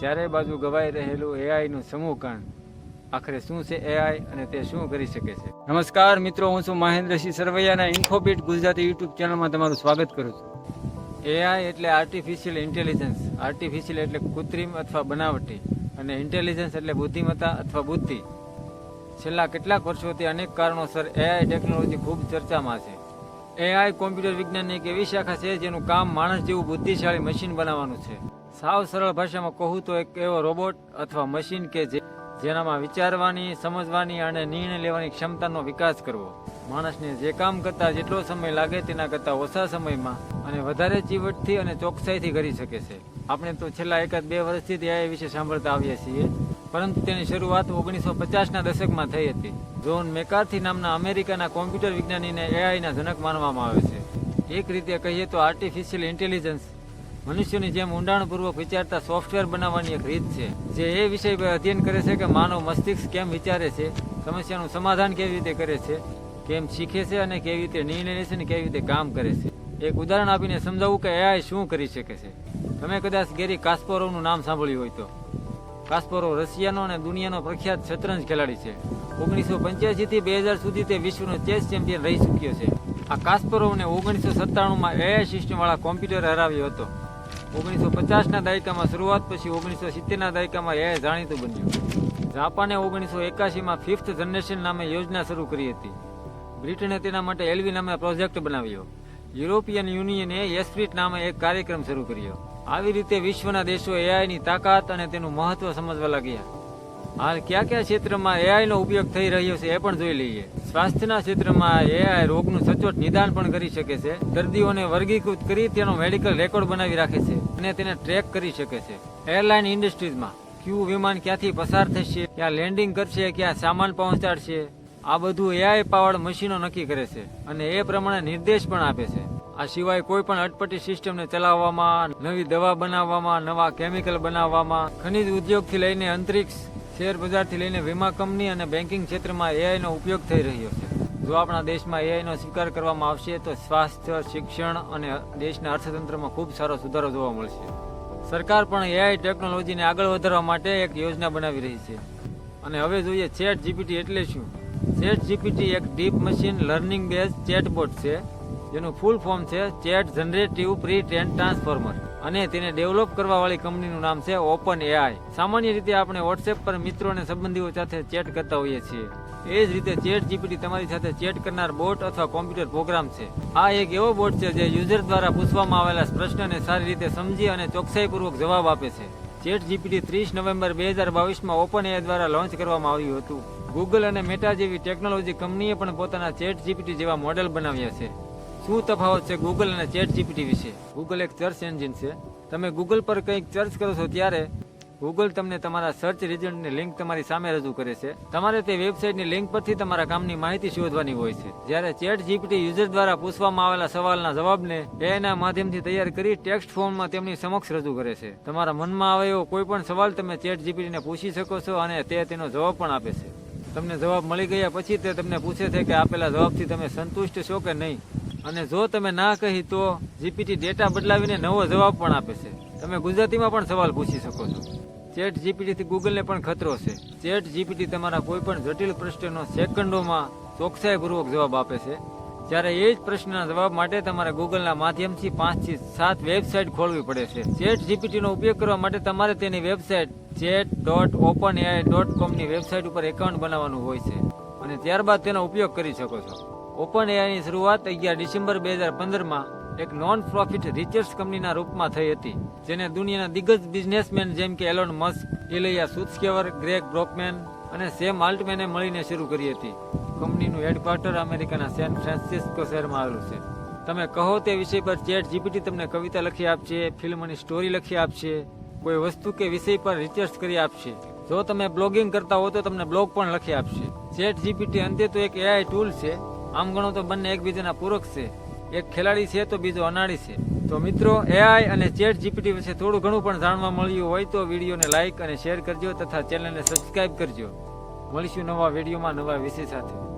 ચારે બાજુ ગવાઈ રહેલું એઆઈનું સમૂહ કાંડ આખરે શું છે એઆઈ અને તે શું કરી શકે છે? નમસ્કાર મિત્રો, હું છું મહેન્દ્રસિંહ સરવૈયાના ઇન્ફોબીટ ગુજરાતી યુટ્યુબ ચેનલમાં તમારું સ્વાગત કરું છું. એઆઈ એટલે આર્ટિફિશિયલ ઇન્ટેલિજન્સ આર્ટિફિશિયલ એટલે કૃત્રિમ અથવા બનાવટી અને ઇન્ટેલિજન્સ એટલે બુદ્ધિમત્તા અથવા બુદ્ધિ. છેલ્લા કેટલાક વર્ષોથી અનેક કારણોસર એઆઈ ટેકનોલોજી ખૂબ ચર્ચામાં છે. એઆઈ કોમ્પ્યુટર વિજ્ઞાનની એક એવી શાખા છે જેનું કામ માણસ જેવું બુદ્ધિશાળી મશીન બનાવવાનું છે. સાવ સરળ ભાષામાં કહું તો એક એવો રોબોટ અથવા મશીન કે જે જેનામાં વિચારવાની, સમજવાની અને નિર્ણય લેવાની ક્ષમતાનો વિકાસ કરવો. માણસને જે કામ કરતા જેટલો સમય લાગે તેના કરતાં ઓછા સમયમાં અને વધારે ચીવટથી અને ચોકસાઈથી કરી શકે છે. આપણે તો છેલ્લા એકાદ બે વર્ષથી એ વિશે સાંભળતા આવીએ છીએ, પરંતુ તેની શરૂઆત ઓગણીસો પચાસના દશકમાં થઈ હતી. જોન મેકાર્થી નામના અમેરિકાના કોમ્પ્યુટર વિજ્ઞાનીને એઆઈના જનક માનવામાં આવે છે. એક રીતે કહીએ તો આર્ટિફિશિયલ ઇન્ટેલિજન્સ મનુષ્યની જેમ ઊંડાણપૂર્વક વિચારતા સોફ્ટવેર બનાવવાની એક રીત છે, જે એ વિષય પર અધ્યયન કરે છે કે માનવ મસ્તિષ્ક કેમ વિચારે છે, સમસ્યાનું સમાધાન કેવી રીતે કરે છે, કેમ શીખે છે અને કેવી રીતે નિર્ણય લે છે અને કેવી રીતે કામ કરે છે. એક ઉદાહરણ આપીને સમજાવવું કે એઆઈ શું કરી શકે છે. તમે કદાચ ગેરી કાસ્પોરોવનું નામ સાંભળ્યું હોય તો. કાસ્પોરો રશિયાનો અને દુનિયાનો પ્રખ્યાત શતરંજ ખેલાડી છે. ઓગણીસો પંચ્યાસી થી બે હજાર સુધી તે વિશ્વનો ચેસ ચેમ્પિયન રહી ચૂક્યો છે. આ કાસ્પરોવને ઓગણીસો સત્તાણુંમાં એઆઈ સિસ્ટમવાળા કોમ્પ્યુટર હરાવ્યો હતો. ઓગણીસો પચાસના દાયકામાં શરૂઆત પછી ઓગણીસો સિત્તેરના દાયકામાં એ જાણીતું બન્યું. જાપાને ઓગણીસો એકાશીમાં ફિફ્થ જનરેશન નામે યોજના શરૂ કરી હતી. બ્રિટને તેના માટે એલવી નામે પ્રોજેક્ટ બનાવ્યો. યુરોપિયન યુનિયને એસ્પ્રિટ નામે એક કાર્યક્રમ શરૂ કર્યો. આવી રીતે વિશ્વના દેશો એઆઈની તાકાત અને તેનું મહત્વ સમજવા લાગ્યા. હાલ કયા કયા ક્ષેત્રમાં એઆઈ નો ઉપયોગ થઈ રહ્યો છે એ પણ જોઈ લઈએ. સ્વાસ્થ્યના ક્ષેત્રમાં એઆઈ રોગનું સચોટ નિદાન પણ કરી શકે છે. દર્દીઓને વર્ગીકૃત કરી તેનો મેડિકલ રેકોર્ડ બનાવી રાખે છે અને તેને ટ્રેક કરી શકે છે. એરલાઇન ઇન્ડસ્ટ્રીઝમાં ક્યુ વિમાન ક્યાંથી પસાર થશે, ક્યાં લેન્ડિંગ કરશે, ક્યાં સામાન પહોંચાડશે, આ બધું એઆઈ પાવર્ડ મશીનો નક્કી કરે છે અને એ પ્રમાણે નિર્દેશ પણ આપે છે. આ સિવાય કોઈ પણ અટપટી સિસ્ટમને ચલાવવામાં, નવી દવા બનાવવામાં, નવા કેમિકલ બનાવવામાં, ખનિજ ઉદ્યોગથી લઈને અંતરિક્ષ શેર બજારથી લઈને વીમા કંપની અને બેન્કિંગ ક્ષેત્રમાં એઆઈનો ઉપયોગ થઈ રહ્યો છે. જો આપણા દેશમાં એઆઈનો સ્વીકાર કરવામાં આવશે, તો સ્વાસ્થ્ય, શિક્ષણ અને દેશના અર્થતંત્રમાં ખૂબ સારો સુધારો જોવા મળશે. સરકાર પણ એઆઈ ટેકનોલોજીને આગળ વધારવા માટે એક યોજના બનાવી રહી છે. અને હવે જોઈએ ચેટ જીપીટી એટલે શું? ચેટ જીપીટી એક deep machine learning base chatbot છે, જેનું ફૂલ ફોર્મ છે chat generative pre train transformer. અને તેને ડેવલપ કરવા વાળી કંપનીનું નામ છે ઓપન એઆઈ સામાન્ય રીતે આપણે વોટ્સએપ પર મિત્રો અને સંબંધીઓ સાથે ચેટ કરતા હોઈએ છીએ. એ જ રીતે ચેટ જીપીટી તમારી સાથે ચેટ કરનાર બોટ અથવા કોમ્પ્યુટર પ્રોગ્રામ છે. આ એક એવો બોટ છે જે યુઝર દ્વારા પૂછવામાં આવેલા પ્રશ્નને સારી રીતે સમજી અને ચોકસાઈપૂર્વક જવાબ આપે છે. ચેટ જીપીટી ત્રીસ નવેમ્બર બે હજાર બાવીસમાં ઓપન એઆઈ દ્વારા લોન્ચ કરવામાં આવ્યું હતું. ગૂગલ અને મેટા જેવી ટેકનોલોજી કંપનીએ પણ પોતાના ચેટ જીપીટી જેવા મોડેલ બનાવ્યા છે. શું તફાવત છે ગૂગલ અને ચેટ જીપીટી વિશે? ગૂગલ એક સર્ચ એન્જિન છે. તમે ગૂગલ પર કંઈક સર્ચ કરો છો ત્યારે ગૂગલ તમને તમારા સર્ચ રિઝલ્ટની લિંક તમારી સામે રજૂ કરે છે. તમારે તે વેબસાઇટની લિંક પરથી તમારા કામની માહિતી શોધવાની હોય છે. જ્યારે ચેટ જીપીટી યુઝર દ્વારા પૂછવામાં આવેલા સવાલના જવાબને એના માધ્યમથી તૈયાર કરી ટેક્સ્ટ ફોર્મમાં તેમની સમક્ષ રજૂ કરે છે. તમારા મનમાં આવે એવો કોઈ પણ સવાલ તમે ચેટ જીપીટીને પૂછી શકો છો અને તે તેનો જવાબ પણ આપે છે. તમને જવાબ મળી ગયા પછી તે તમને પૂછે છે કે આપેલા જવાબથી તમે સંતુષ્ટ છો કે નહીં? અને જો તમે ના કહી, તો જીપીટી ડેટા બદલાવીને નવો જવાબ પણ આપે છે. તમે ગુજરાતીમાં પણ સવાલ પૂછી શકો છો. ચેટ જીપીટીથી ગૂગલને પણ ખતરો છે. ચેટ જીપીટી તમારા કોઈ પણ જટિલ પ્રશ્નનો સેકન્ડોમાં ચોકસાઈપૂર્વક જવાબ આપે છે. જ્યારે એ જ પ્રશ્નના જવાબ માટે તમારે ગૂગલના માધ્યમથી પાંચથી સાત વેબસાઇટ ખોલવી પડે છે. ચેટ જીપીટીનો ઉપયોગ કરવા માટે તમારે તેની website chat dot open AI dot કોમની website ઉપર એકાઉન્ટ બનાવવાનું હોય છે. અને ત્યારબાદ તેનો ઉપયોગ કરી શકો છો. ઓપન એઆઈની શરૂઆત અગિયાર ડિસેમ્બર બે હજાર પંદરમાં એક નોન પ્રોફિટ રિચર્સ કંપનીના રૂપમાં થઈ હતી, જેને દુનિયાના દિગ્ગજ બિઝનેસમેન જેમ કે Elon Musk Ilya Sutskever Greg Brockman અને સેમ આલ્ટમેને મળીને શરૂ કરી હતી. કંપનીનું હેડક્વાર્ટર અમેરિકાના સેન ફ્રાન્સિસ્કો શહેરમાં આવેલું છે. તમે કહો તે વિષય પર ચેટ જીપીટી તમને કવિતા લખી આપશે ફિલ્મની સ્ટોરી લખી આપશે, કોઈ વસ્તુ કે વિષય પર રિસર્ચ કરી આપશે. જો તમે બ્લોગિંગ કરતા હો તો તમને બ્લોગ પણ લખી આપશે. ચેટ જીપીટી અંતે તો એક એઆઈ ટૂલ છે આમ ગણો તો બંને એકબીજાના પૂરક છે. એક ખેલાડી છે તો બીજો અનાડી છે. તો મિત્રો એઆઈ અને ચેટ જીપીટી વિશે થોડું ઘણું પણ જાણવા મળ્યું હોય તો વિડીયોને લાઇક અને શેર કરજો તથા ચેનલને સબસ્ક્રાઇબ કરજો. મળીશું નવા વિડીયોમાં નવા વિષય સાથે.